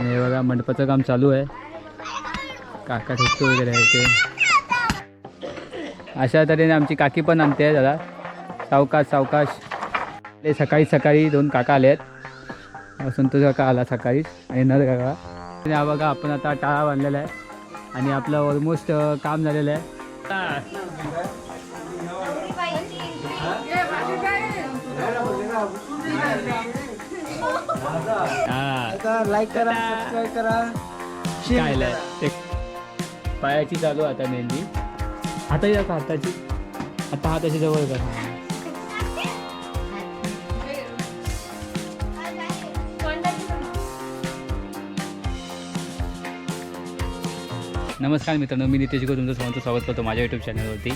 आणि हे बघा मंडपाचं काम चालू आहे. काका ठोकतो वगैरे आहे ते. अशा तऱ्हेने आमची काकी पण आणते आहे दादा. सावकाश सावकाश. ते सकाळी सकाळी दोन काका आले आहेत. संतोष काका आला सकाळीच आणि नर काका. आणि हा बघा आपण आता टाळा बांधलेला आहे. आणि आपलं ऑलमोस्ट काम झालेलं आहे. हा लाईक करा सबस्क्राईब करा. ते पायाची चालू आता मेहंदी हाताची का हाताची. आता हाताची जवळ कर नमस्कार मित्रांनो मी नितेश गो तुमचं सर्वांचं स्वागत करतो माझ्या यूट्यूब चॅनलवरती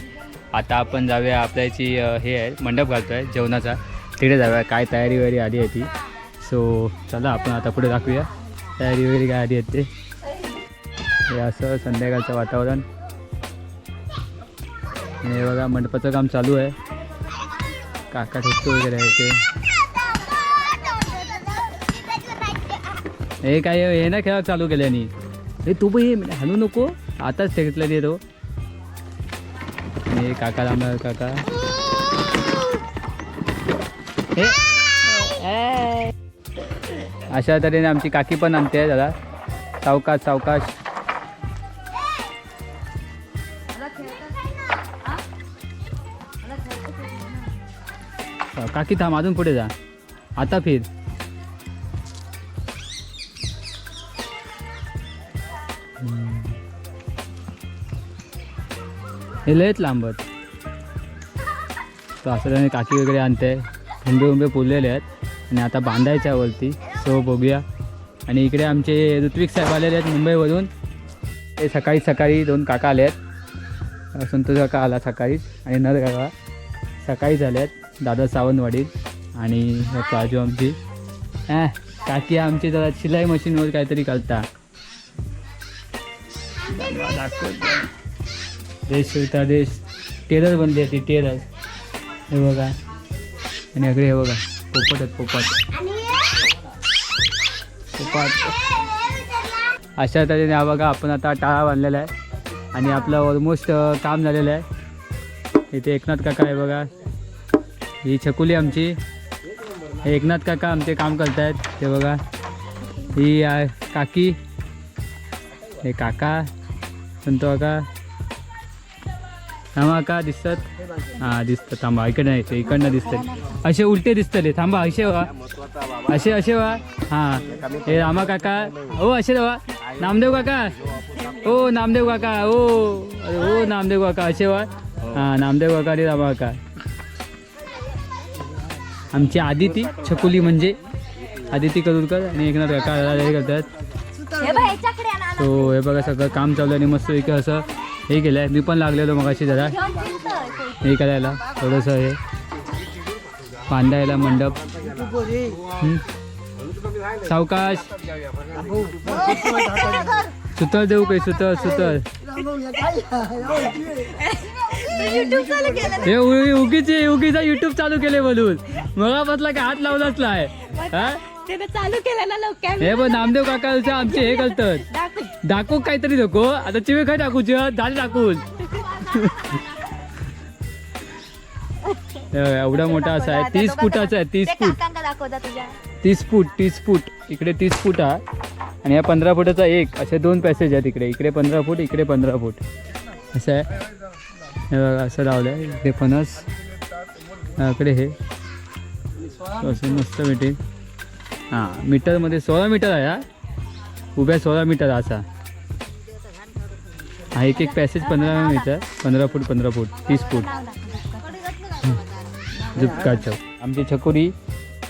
आता आपण जाऊया आपल्याची अ, हे आहे मंडप घालतो आहे जेवणाचा. तिकडे जाऊया काय तयारी वगैरे आली आहे ती. सो चला आपण आता पुढे दाखवूया. तयारी वगैरे काय आली आहेत ते हे असं संध्याकाळचं वातावरण. हे बघा मंडपाचं काम चालू आहे. काका ठोकतो वगैरे आहे ते. हे काय हे ना खेळा चालू केल्यानी हे तू पण हे हलू नको. आताच घेतलं ते हे काका रामदास काका. हे. अशा तऱ्हेने आमची काकी पण आणते आहे दादा. सावकाश सावकाश. काकी थांब अजून पुढे जा. आता फिर. हे लयच लांबत तर असं काकी वगैरे आणते. हुंबे हुंबे फुललेले आहेत. आणि आता बांधायच्या वरती. सो बघूया. आणि इकडे आमचे ऋत्विक साहेब आलेले आहेत मुंबईवरून. ते सकाळी सकाळी दोन काका आले आहेत. संतोष काका आला सकाळीच आणि नर काका सकाळी झाले आहेत. दादा सावंतवाडीत आणि काजू आमची. ॲ काकी आमची जरा शिलाई मशीनवर काहीतरी करता. देश शिवता देश. टेलर बनली आहे ती टेलर. हे बघा. आणि अगदी हे बघा पोपट आहेत पोपट. अशा तऱ्हेने हा बघा आपण आता टाळा बांधलेला आहे. आणि आपलं ऑलमोस्ट काम झालेलं आहे. इथे एकनाथ काका आहे बघा. ही छकुली आमची. हे एकनाथ काका आमचे काम करत आहेत ते बघा. ही काकी. हे काका. संतो काका. थांबा का दिसतात? हां दिसतात थांबा इकडनं नाही ते इकडनं दिसतात असे उलटे दिसतले. थांबा असे वा असे असे वा हां. हे रामा काका. हो असे वा नामदेव काका. हो नामदेव काका. हो. अरे हो नामदेव काका असे वा हां नामदेव काका आणि रामा काका. आमची आदिती छकुली म्हणजे आदिती करूरकर आणि एकनाथ काका हे करतात. सो हे बघा सगळं काम चालू आणि मस्त एक असं हे केलं आहे मी पण लागलेलो मग अशी जरा. हे करायला. थोडंसं हे. बांधायला मंडप. सावकाश. सुतर देऊ काही सुतर सुतर हे उगीचे उगीचा युट्यूब चालू केले बोलून. मगापासला काय हात लावलाच नाही. हा? त्याने चालू केलं ना लोक हे बघ नामदेव काका आमचे हे करतात. दाखव. काहीतरी नको. आता चिवे काय टाकू झाले टाकून हे एवढा मोठा असा आहे. तीस फुटाचा आहे तीस फूट. काकांका दाखवता तुझ्या. तीस फूट तीस फूट. इकडे तीस फूट आहे आणि या पंधरा फुटाचा एक. असे दोन पॅसेज आहेत इकडे. इकडे पंधरा फूट इकडे पंधरा फूट. असं आहे. हे बघा असं लावलं आहे इकडे फणस. इकडे हे. असं मस्त भेटेल हां मीटरमध्ये सोळा मीटर आहे हा. उभ्या सोळा मीटर असा. हा एक एक पॅसेज पंधरा मीटर पंधरा फूट पंधरा फूट तीस फूट. झुपका चौक आमची छकुरी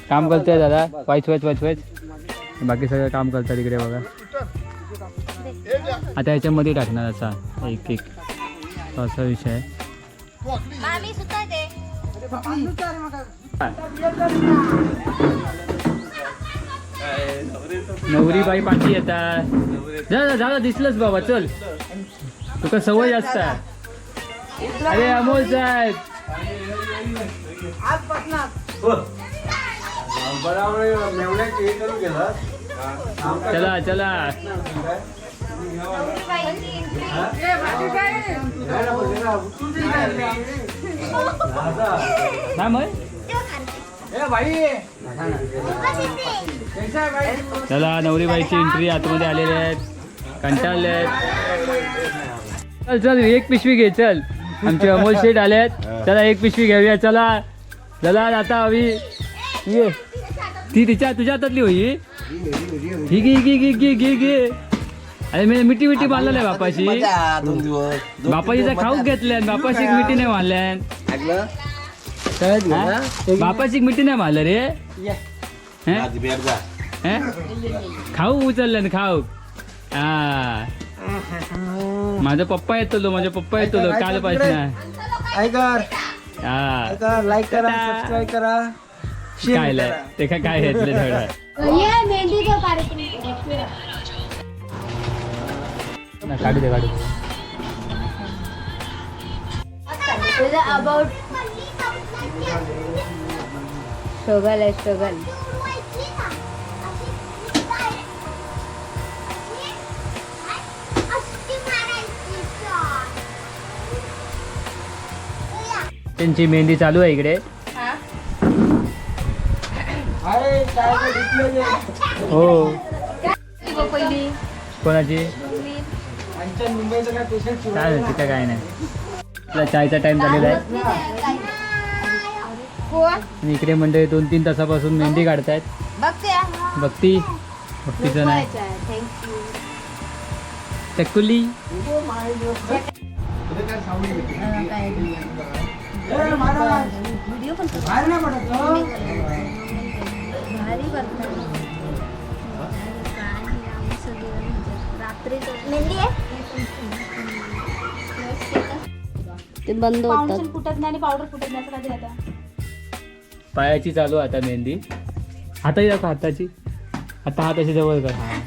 काम करते दादा. वाईच वाईच वाईच वाईच. बाकी सगळं काम करतात इकडे बघा. आता ह्याच्यामध्ये टाकणार असा एक एक. असा विषय. आहे मामी सुद्धा दे नवरी बाई पाठी येतात जा जा, झालं दिसलंच बाबा चल. तुका सवय जास्त आहे अरे अमोल साहेब. हे. चला चला. काय मग? चला नवरीबाईची एंट्री आतमध्ये आलेले आहेत कंटाळले आहेत. चल चल एक पिशवी घे चल. आमचे अमोल शेठ आले आहेत. चला एक पिशवी घेऊया चला. चला आता हवी ये. ती तिच्या तुझ्या हातातली होई. ही घे घे घे घे घे घे. अरे मी मिठी मिठी मारलेलं आहे बापाशी. दोन दिवस. बापाजीचा खाऊ घेतल्यान बापाशी मिठी नाही मारल्यान ऐकलं हा? बापाची मिठी नाही मारलं रे. हं? जा. हं? खाऊ उचललं खाऊ. हा. माझा पप्पा येतो लो माझा पप्पा येतो लो काल पासून. ऐकर. हा. ऐकर लाईक करा टाटा. सबस्क्राईब करा. काय ते काय काय घेतलं थोडं? ये मेहंदीचा कार्यक्रम. ना, काढू दे काढू दे. अबाउट स्ट्रगल आहे स्ट्रगल. त्यांची मेहंदी चालू आहे इकडे? हो? कोणाची? काय तिथं काय नाही. आपला चायचा टाइम झालेला आहे. आणि इकडे म्हणजे दोन तीन तासापासून मेहंदी काढतायत. बघते भक्ती. भक्तीचं नाही. थँक्यू पडत हो. भारी करतात मेहंदी ते बंद होतात. फुटत नाही आणि पावडर फुटत नाही असं कधी आता. पायाची चालू आहे आता मेहंदी. हाताची दाखव हाताची. आता हाताची जवळ कर. हा.